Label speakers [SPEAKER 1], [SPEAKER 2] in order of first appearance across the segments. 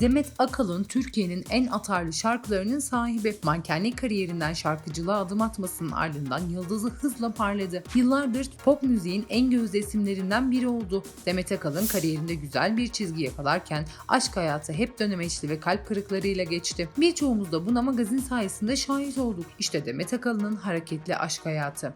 [SPEAKER 1] Demet Akalın Türkiye'nin en atarlı şarkılarının sahibi. Mankenlik kariyerinden şarkıcılığa adım atmasının ardından yıldızı hızla parladı. Yıllardır pop müziğin en gözde isimlerinden biri oldu. Demet Akalın kariyerinde güzel bir çizgi yakalarken aşk hayatı hep dönemeçli ve kalp kırıklarıyla geçti. Birçoğumuz da buna magazin sayesinde şahit olduk. İşte Demet Akalın'ın hareketli aşk hayatı.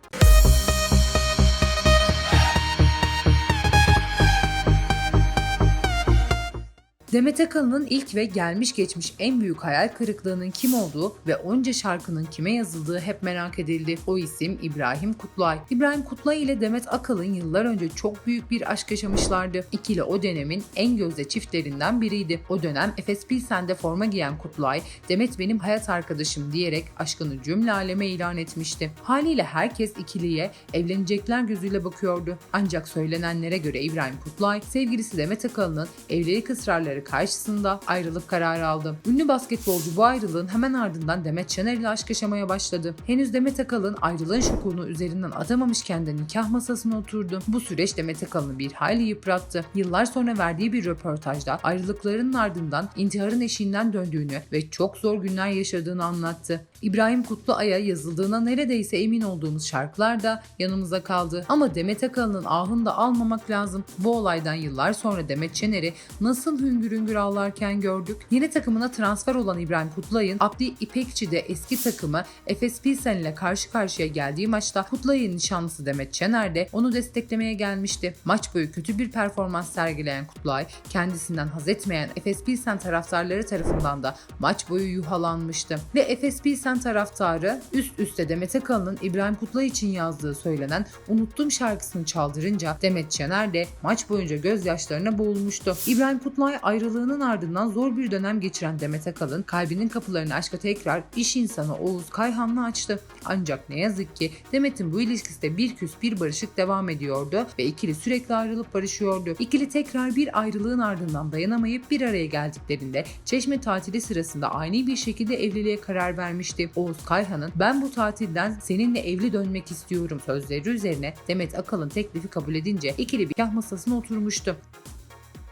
[SPEAKER 1] Demet Akalın'ın ilk ve gelmiş geçmiş en büyük hayal kırıklığının kim olduğu ve onca şarkının kime yazıldığı hep merak edildi. O isim İbrahim Kutlay. İbrahim Kutlay ile Demet Akalın yıllar önce çok büyük bir aşk yaşamışlardı. İkili o dönemin en gözde çiftlerinden biriydi. O dönem Efes Pilsen'de forma giyen Kutlay, Demet benim hayat arkadaşım diyerek aşkını cümle aleme ilan etmişti. Haliyle herkes ikiliye evlenecekler gözüyle bakıyordu. Ancak söylenenlere göre İbrahim Kutlay, sevgilisi Demet Akalın'ın evlilik ısrarları karşısında ayrılık kararı aldı. Ünlü basketbolcu bu ayrılığın hemen ardından Demet Şener ile aşk yaşamaya başladı. Henüz Demet Akalın ayrılığın şokunu üzerinden atamamışken de nikah masasına oturdu. Bu süreç Demet Akalın'ı bir hayli yıprattı. Yıllar sonra verdiği bir röportajda ayrılıklarının ardından intiharın eşiğinden döndüğünü ve çok zor günler yaşadığını anlattı. İbrahim Kutluay'a yazıldığına neredeyse emin olduğumuz şarkılar da yanımıza kaldı. Ama Demet Akalın'ın ahını da almamak lazım. Bu olaydan yıllar sonra Demet Şener'i nasıl hüngür hüngür ağlarken gördük. Yeni takımına transfer olan İbrahim Kutlay'ın Abdi İpekçi'de eski takımı Efes Pilsen ile karşı karşıya geldiği maçta Kutlay'ın nişanlısı Demet Şener de onu desteklemeye gelmişti. Maç boyu kötü bir performans sergileyen Kutlay, kendisinden haz etmeyen Efes Pilsen taraftarları tarafından da maç boyu yuhalanmıştı. Ve Efes Pilsen taraftarı üst üste Demet Akalın'ın İbrahim Kutlay için yazdığı söylenen Unuttum şarkısını çaldırınca Demet Şener de maç boyunca gözyaşlarına boğulmuştu. İbrahim Kutlay ayrılığının ardından zor bir dönem geçiren Demet Akalın kalbinin kapılarını aşka tekrar iş insanı Oğuz Kayhan'la açtı. Ancak ne yazık ki Demet'in bu ilişkisi de bir küs bir barışık devam ediyordu ve ikili sürekli ayrılıp barışıyordu. İkili tekrar bir ayrılığın ardından dayanamayıp bir araya geldiklerinde Çeşme tatili sırasında ani bir şekilde evliliğe karar vermişti. Oğuz Kayhan'ın ben bu tatilden seninle evli dönmek istiyorum sözleri üzerine Demet Akalın teklifi kabul edince ikili bir nikah masasına oturmuştu.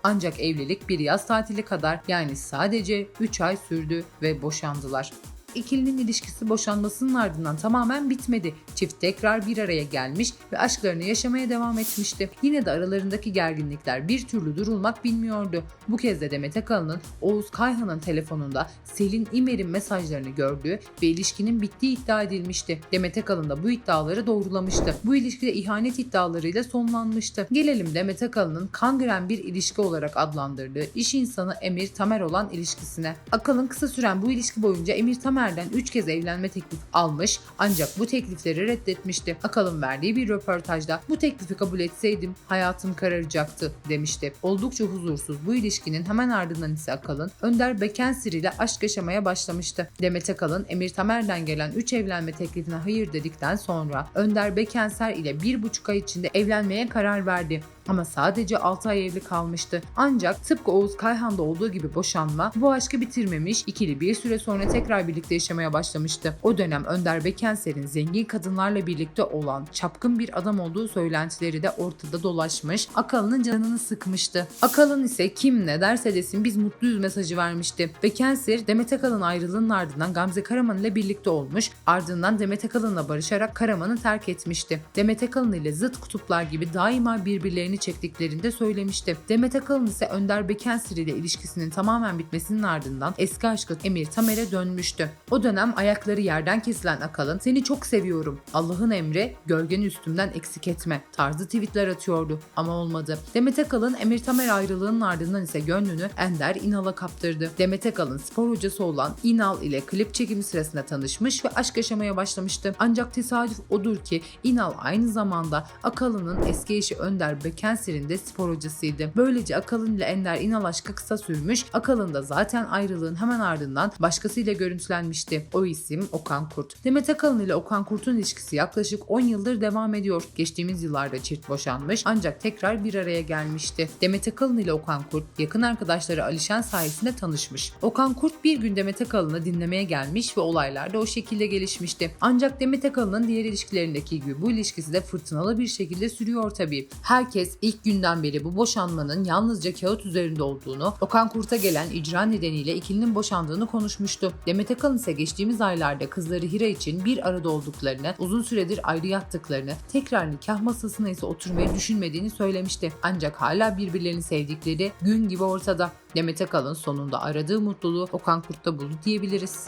[SPEAKER 1] Ancak evlilik bir yaz tatili kadar yani sadece 3 ay sürdü ve boşandılar. İkilinin ilişkisi boşanmasının ardından tamamen bitmedi. Çift tekrar bir araya gelmiş ve aşklarını yaşamaya devam etmişti. Yine de aralarındaki gerginlikler bir türlü durulmak bilmiyordu. Bu kez de Demet Akalın'ın Oğuz Kayhan'ın telefonunda Selin İmer'in mesajlarını gördüğü ve ilişkinin bittiği iddia edilmişti. Demet Akalın da bu iddiaları doğrulamıştı. Bu ilişki de ihanet iddialarıyla sonlanmıştı. Gelelim Demet Akalın'ın kangren bir ilişki olarak adlandırdığı iş insanı Emir Tamer olan ilişkisine. Akalın kısa süren bu ilişki boyunca Emir Tamer'den 3 kez evlenme teklifi almış ancak bu teklifleri reddetmişti. Akalın verdiği bir röportajda bu teklifi kabul etseydim hayatım kararacaktı demişti. Oldukça huzursuz bu ilişkinin hemen ardından ise Akalın Önder Bekensir ile aşk yaşamaya başlamıştı. Demet Akalın Emir Tamer'den gelen 3 evlenme teklifine hayır dedikten sonra Önder Bekenser ile 1,5 ay içinde evlenmeye karar verdi ama sadece 6 ay evli kalmıştı. Ancak tıpkı Oğuz Kayhan'da olduğu gibi boşanma bu aşkı bitirmemiş, ikili bir süre sonra tekrar birlikte yaşamaya başlamıştı. O dönem Önder Bekenser'in zengin kadınlarla birlikte olan çapkın bir adam olduğu söylentileri de ortada dolaşmış, Akalın'ın canını sıkmıştı. Akalın ise kim ne derse desin biz mutluyuz mesajı vermişti. Bekenser Demet Akalın ayrılığının ardından Gamze Karaman ile birlikte olmuş, ardından Demet Akalın'la barışarak Karaman'ı terk etmişti. Demet Akalın ile zıt kutuplar gibi daima birbirlerini çektiklerinde söylemişti. Demet Akalın ise Önder Bekensir ile ilişkisinin tamamen bitmesinin ardından eski aşkı Emir Tamer'e dönmüştü. O dönem ayakları yerden kesilen Akalın seni çok seviyorum. Allah'ın emri gölgeni üstümden eksik etme tarzı tweetler atıyordu ama olmadı. Demet Akalın Emir Tamer ayrılığının ardından ise gönlünü Ender İnal'a kaptırdı. Demet Akalın spor hocası olan İnal ile klip çekimi sırasında tanışmış ve aşk yaşamaya başlamıştı. Ancak tesadüf odur ki İnal aynı zamanda Akalın'ın eski eşi Önder Bekenser'in de spor hocasıydı. Böylece Akalın ile Ender İnal aşkı kısa sürmüş. Akalın da zaten ayrılığın hemen ardından başkasıyla görüntülenmişti. O isim Okan Kurt. Demet Akalın ile Okan Kurt'un ilişkisi yaklaşık 10 yıldır devam ediyor. Geçtiğimiz yıllarda çift boşanmış ancak tekrar bir araya gelmişti. Demet Akalın ile Okan Kurt yakın arkadaşları Alişen sayesinde tanışmış. Okan Kurt bir gün Demet Akalın'ı dinlemeye gelmiş ve olaylar da o şekilde gelişmişti. Ancak Demet Akalın'ın diğer ilişkilerindeki gibi bu ilişkisi de fırtınalı bir şekilde sürüyor tabii. Herkes diyebiliriz. İlk günden beri bu boşanmanın yalnızca kağıt üzerinde olduğunu, Okan Kurt'a gelen icra nedeniyle ikilinin boşandığını konuşmuştu. Demet Akalın ise geçtiğimiz aylarda kızları Hira için bir arada olduklarını, uzun süredir ayrı yattıklarını, tekrar nikah masasına ise oturmayı düşünmediğini söylemişti. Ancak hala birbirlerini sevdikleri gün gibi ortada. Demet Akalın sonunda aradığı mutluluğu Okan Kurt'ta buldu diyebiliriz.